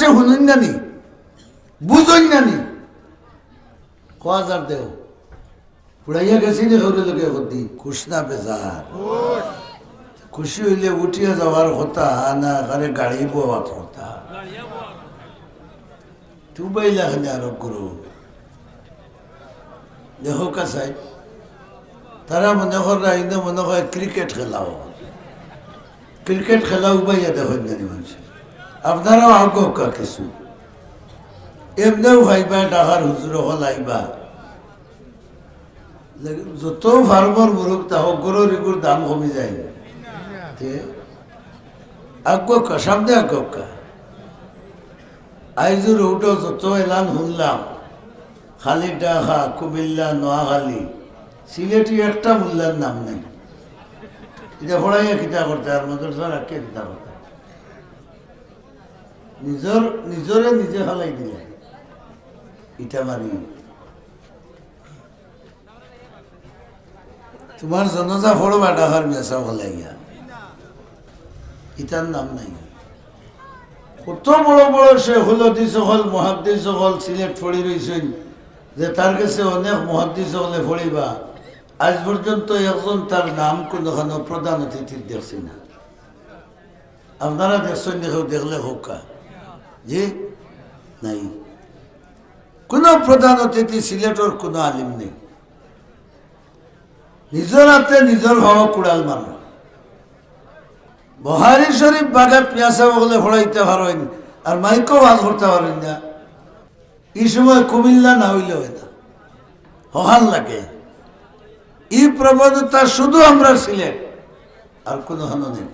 শুনুন নানি বুঝুন নানি ক হাজার দেও? পুড়াইয়া গেছি নি হরে লোকে খুশ না বেজার। খুশি হইলে উঠিয়া যাওয়ার কথা, না এখানে গাড়ি বোয়ার কথা। টুবাইলা খানে আরও করো। দেখো কাসাই তারা মনে করে মনে হয় ক্রিকেট খেলাও। ক্রিকেট খেলা উবাইয়া দেখেন জানি মানুষ আপনারাও আগে কা কিছু। এমনিও ভাইবা ডাকার হুজুর হল আইবা। যত ফার্মর মুরুখ তাহ গরুর এগুর দাম কমে যায়। না আগ্য কা সামনে আগ্য কা আইজুর উঠো যত এলান শুনলাম খালি ডাহা কুমিল্লা নোয়াখালী সিলেটি একটা মূল্যার নাম নেই। এটা পড়াইয়া কিতা করতে আর মাদ্রাসা রাখে কিতা করতে নিজর, নিজরে নিজে হালাই দিলে। ইটা মারি তোমার জনজা ফড়বা ডাকার মেসা হলাইয়া ইটার নাম নাই। কত বড় বড় সে হলদি সকল মহাদ্দি সকল সিলেট ফড়ি রয়েছেন যে তার কাছে অনেক মহাদ্দি সকলে ফড়িবা। আজ পর্যন্ত একজন তার নাম কোনোখানে প্রধান অতিথির দেখছি না। আপনারা দেখছেন, দেখেও দেখলে হোক। জি নাই। কোন প্রধান অতিথি সিলেটর কোনো আলিম নেই। নিজের হাতে নিজের ভাব কুড়াল মারল বহারি শরীফ বাঘা পিয়াসা বলে ফড়াইতে পারেন আর মাইকও বাজ করতে পারেন না। এই সময় কুমিল্লা না হইলে হয় না হহান লাগে। এই প্রবণতা শুধু আমরা সিলেট আর কোনো হানো নেই।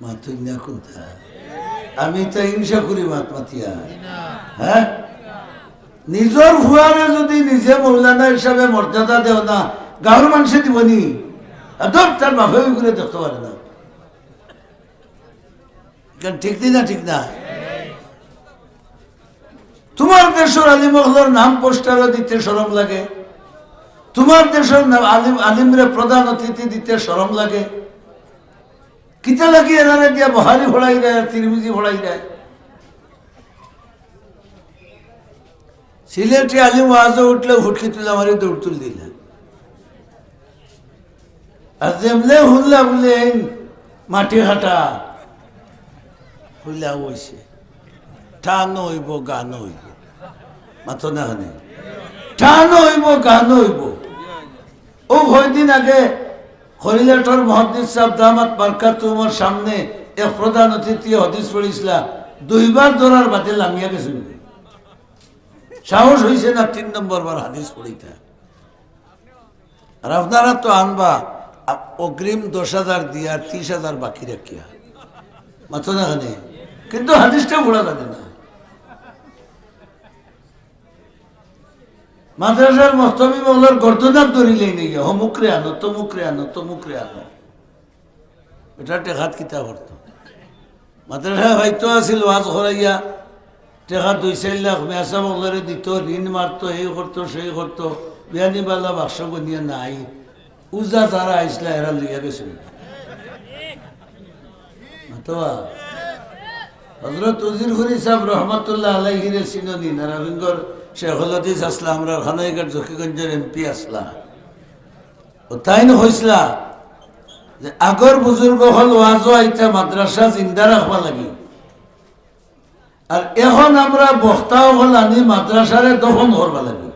মাতুই না কোনটা? আমি তো হিংসা করি মাত মাতিয়া। হ্যাঁ? নিজর ভুয়ারে যদি নিজে মৌলানা হিসাবে মর্যাদা দেও না গাঁর মানুষে দিবনি আদর তার বাপে করে দেখতে পারে না। ঠিক নি না ঠিক না? তোমার দেশের আলিমহলের নাম পোস্টারও দিতে সরম লাগে। তোমার দেশের আলিম আলিমরে প্রধান অতিথি দিতে সরম লাগে। কিতা লাগি এনারে দিয়া বহারি ভোড়াই দেয় তিরমিজি ভোড়াই দেয় সিলেটে আলিম ওয়াজে উঠলে হুটকি তুলে আমারই দৌড় তুল দিলে। আর যেমলে হুনলা বলে মাটি হাঁটা হইলা হইছে টান হইব গান হইব মাথো না হানে টান হইব গান হইব ও কয়দিন আগে হরিলাটর মহাদিস সাহেব দামাত বারকা তোমার সামনে এক প্রধান অতিথি হদিস পড়িছিলা দুইবার দৌড়ার বাতিল লামিয়া গেছিল সাহস হয়েছে না তিন নম্বর বার হাদিস পড়িতে। আর আপনারা তো আনবা অগ্রিম দশ হাজার দিয়া ত্রিশ হাজার বাকি রাখিয়া। মাথো না কিন্তু হাদিসটা পড়া জানে না। মাদ্রাসার মস্তবি মহলার গর্দনার ধরিলেই নেই হমুকরে আনো তমুকরে আনো তমুকরে আনো। এটা টেকাত কিতা করত মাদ্রাসা হয়তো আছিল ওয়াজ করাইয়া টেকা দুই চার লাখ মেসা মহলারে দিত, ঋণ মারতো এই করতো সেই করতো বিয়ানিবালা বাক্স বনিয়া নাই। উজা যারা আইসলা এরা লইয়া গেছিল। হজরত উজির হরি সাহেব রহমতুল্লাহ আলাইহিরে সিননি নারায়ণগর শেখুল হাদিস আসলা আমরা খানাইঘাট জকিগঞ্জের এমপি আসলা ও তাই হইসলা? যে আগর বুজুর্গ হল ওয়াজও আইতা মাদ্রাসা জিন্দা রাখবা লাগি। আর এখন আমরা বক্তাও হল আনি মাদ্রাসারে দফন করবা লাগি।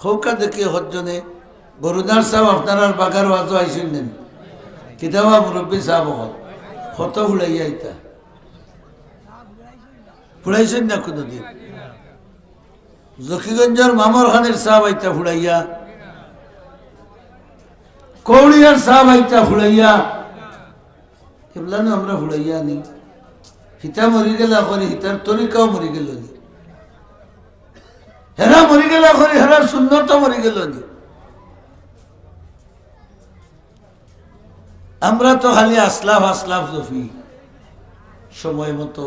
খৌকা দেখি হজনে বরুদার সাহেব আপনার বাগার ওয়াজও আইসেন নেন কিতাবা মুরব্বী সাহেব হল কত উড়াইয়া আইতা। ফুড়াইছেন না কোনদিন জকিগঞ্জের মামর খানের সাহেব আইতা ফুড়াইয়া কৌড়িয়ার সাহেব আইতা ফুড়াইয়া এগুলা আমরা ফুড়াইয়া নি হিতা মরি গেলা করে হিতার তরিকাও মরি গেল নি হেরা মরি গেলা করে হেরার সুন্দর মরি গেল নি আমরা তো খালি আসলাফ আসলাফ জফি সময় মতো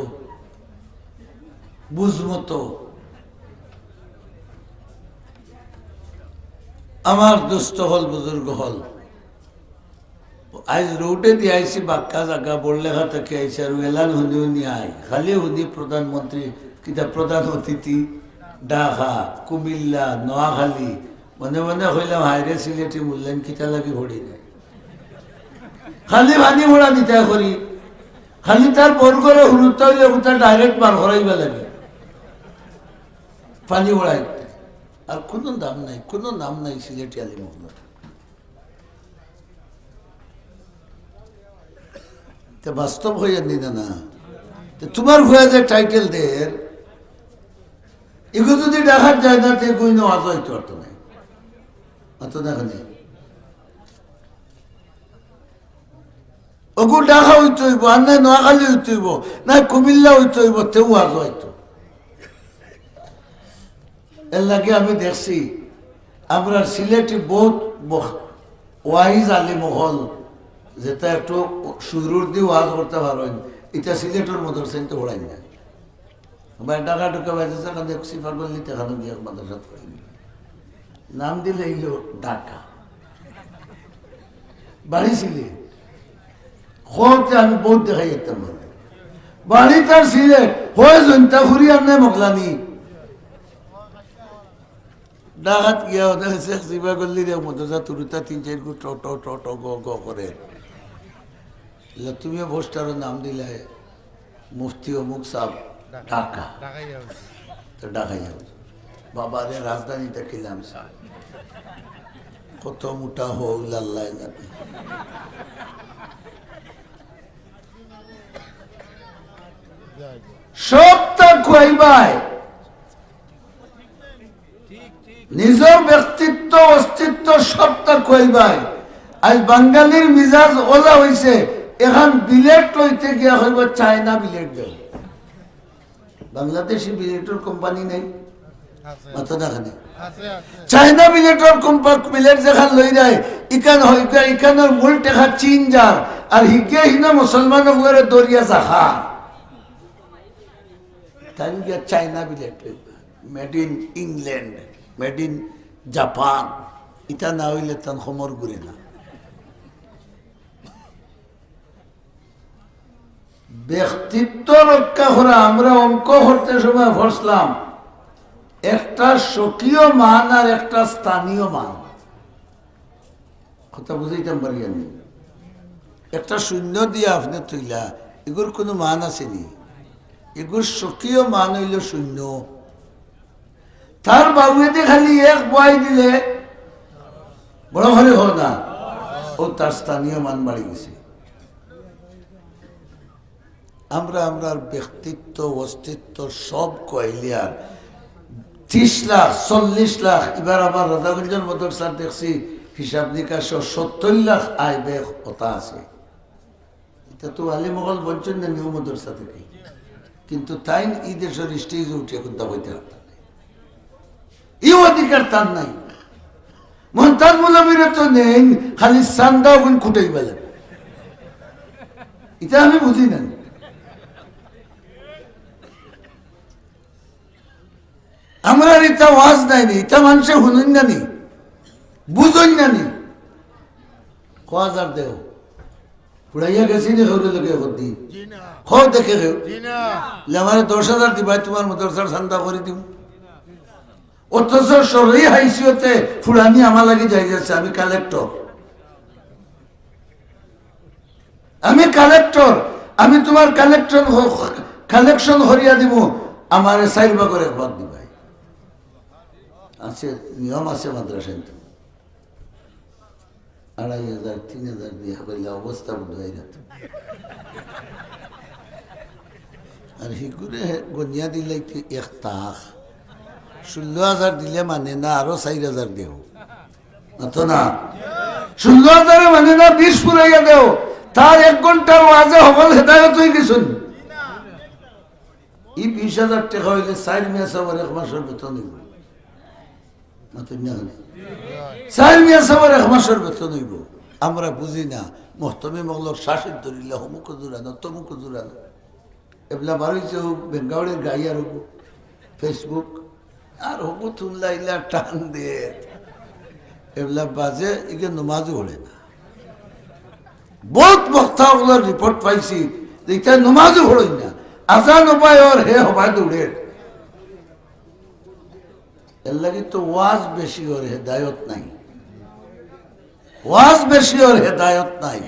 বুঝ মতো আমার দুস্থ হল, বুজুর্গ হল। আজ রোডে দিয়ে আইসি বাক্কা জাগা বড়লেখা থেকে আইসি আর এলান হুনি হুনি আই খালি হুনি প্রধানমন্ত্রী, কিতা প্রধান অতিথি ডাহা, কুমিল্লা, নোয়াখালী, মনে মনে হইলাম হাইরে সিলেটি মূল্যায়ন কিতা লাগি ভরি নাই? খালি ভানি মোড়া দিতা করি। খালি তার বর্গরে হুরুত্ব হইলে ওটা ডাইরেক্ট বার করাইবা লাগে। পানি ওড়াই আর কোনো দাম নাই কোনো নাম নাই সিলেটি আলী মোহাম্মদ তে বাস্তব হয়ে নিতে না তোমার হয়ে যে টাইটেল দের এগুলো যদি দেখার যায় না তে কোনো আজ হইতে পারতো না অত দেখা নেই ওগু ডাকা হইতে হইব আর নাই নোয়াখালী হইতে হইব নাই কুমিল্লা হইতে হইব তেও আজ হইতো এর লাগে আমি দেখছি। আমরা সিলেটি বহুত বহ- ওয়াইজ আলী মহল, যেটা একটু শুরুর দিয়ে ওয়াজ করতে পারেন। এটা সিলেটের মদরসা তো পড়াই না। বা টাকা টুকা বেঁচেছে কারণ দেখছি পারবেন খানো গিয়ে মাদ্রাসা পড়াই নাম দিলে এইলো ঢাকা। বাড়ি সিলেট আমি বহুত দেখাই যেতাম বলে বাড়ি তার সিলেট। হয়ে জনতা ঘুরি আর নাই মকলানি ডাকাত গিয়া ওদের শেখ জিবা করলি রে মদরসা তুরুতা তিন চার গু ট ট ট ট গ গ করে। তুমিও পোস্টারের নাম দিলে মুফতি অমুক সাহ ঢাকা। তো ঢাকা যাও। বাবা রে রাজধানীতে খিলাম কত মোটা হোক লাল্লাই জানে। সবটা খুয়াইবাই। নিজের ব্যক্তিত্ব অস্তিত্ব সবটা খুয়াইবাই আজ বাঙালির মিজাজ ওলা হইছে এখন বিলেট লইতে গিয়া হইব চায়না বিলেট দেব বাংলাদেশি বিলেটের কোম্পানি নেই। চাইনা বিলেটর কোম্পানি বিলেট যেখান লই যায় ইকান হইকা ইকানোর মূল টেকা চীন যার আর হিকে হিনা মুসলমান করে দরিয়া জাহা তাই China billet made in England made in Japan. ইটা না হইলে তান সমর ঘুরে না। ব্যক্তিত্ব রক্ষা করা আমরা অঙ্ক করতে সময় ফসলাম। একটা স্বকীয় মান আর একটা স্থানীয় মান। কথা বুঝাইতাম পারি আমি। একটা শূন্য দিয়ে আপনি তুইলা এগুর কোনো মান আসেনি এগুর স্বকীয় মান হইল শূন্য। তার বাবুয়েতে খালি এক বয় দিলে বড় ঘরে হো না। ও তার স্থানীয় মান বাড়ি গেছে। আমরা আমরার ব্যক্তিত্ব, অস্তিত্ব সব কইলিয়ার ত্রিশ লাখ, চল্লিশ লাখ, এবার আমার রাধাগঞ্জের মদরসার দেখছি, হিসাব নিকাশ সত্তর লাখ আয় বে কথা আছে। এটা তো আলী মোগল বঞ্চন না নিউ মদরসা থেকে। কিন্তু তাই এই দেশের স্টেজে উঠে এখন তা বইতে পারতাম এই অধিকার তার নাই। মন্তাজ মুলামির তো নেই খালি সান্দা ওখানে খুঁটাই বেলেন এটা আমি বুঝি না। আমরা ইটা ওয়াজ নাইনি ইটা মানুষে শুনুন নানি বুঝুন নানি হাজার দেও? ফুড়াইয়া গেছি নি হরে লোকে হদি হো দেখে গেও আমার দশ হাজার দিবাই তোমার মদরসার চান্দা করে দিব। অথচ সরই হাইসিওতে ফুড়ানি আমার লাগে যাই যাচ্ছে আমি কালেক্টর আমি কালেক্টর আমি তোমার কালেক্টর কালেকশন হরিয়া দিব আমার চাইর বাগর একবার দিবাই। আছে, নিয়ম আছে মাদ্রাসায় তো। আড়াই হাজার, তিন হাজার দিয়ে হইলে অবস্থা বোধহয় না তো। আর হিগুরে গনিয়া দিলে কি এক তাক ষোলো হাজার দিলে মানে না, আরও চার হাজার দেও। তো না। ষোলো হাজারে মানে না, বিশ পুরাইয়া দেও। তার এক ঘণ্টার ওয়াজে সকল হেদায়ত হয়ে গেছুন। এই বিশ হাজার টাকা হইলে চার মেয়ে সবার এক মাসের বেতন হইব। চার মেয়ে সবার এক মাসের বেতন হইব। আমরা বুঝি না, মহতমি মগলর শাসিত ধরিলে হমুক জোরানো তমুক জোরানো এগুলা বাড়িছে হোক বেঙ্গাউড়ের গাইয়ার হোক ফেসবুক আর তুল্লা ইলা টান দিয়ে এগুলা বাজে, একে নমাজও হলে না। বহুত বক্তাগুলোর রিপোর্ট পাইছি যেটা নমাজও হড়ই না। আজান উপায় ওর হে হবায় দৌড়ে। এর লাগি তো ওয়াজ বেশি ওর হেদায়ত নাই। ওয়াজ বেশি ওর হেদায়ত নাই।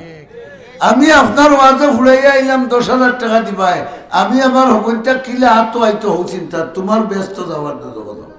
আমি আপনার ওয়াজে ফুড়াইয়া আইলাম, দশ হাজার টাকা দিবাই আমি আমার হকনটা কিলে হাত আইতো হোক চিন্তা তোমার ব্যস্ত যাওয়ার কথা।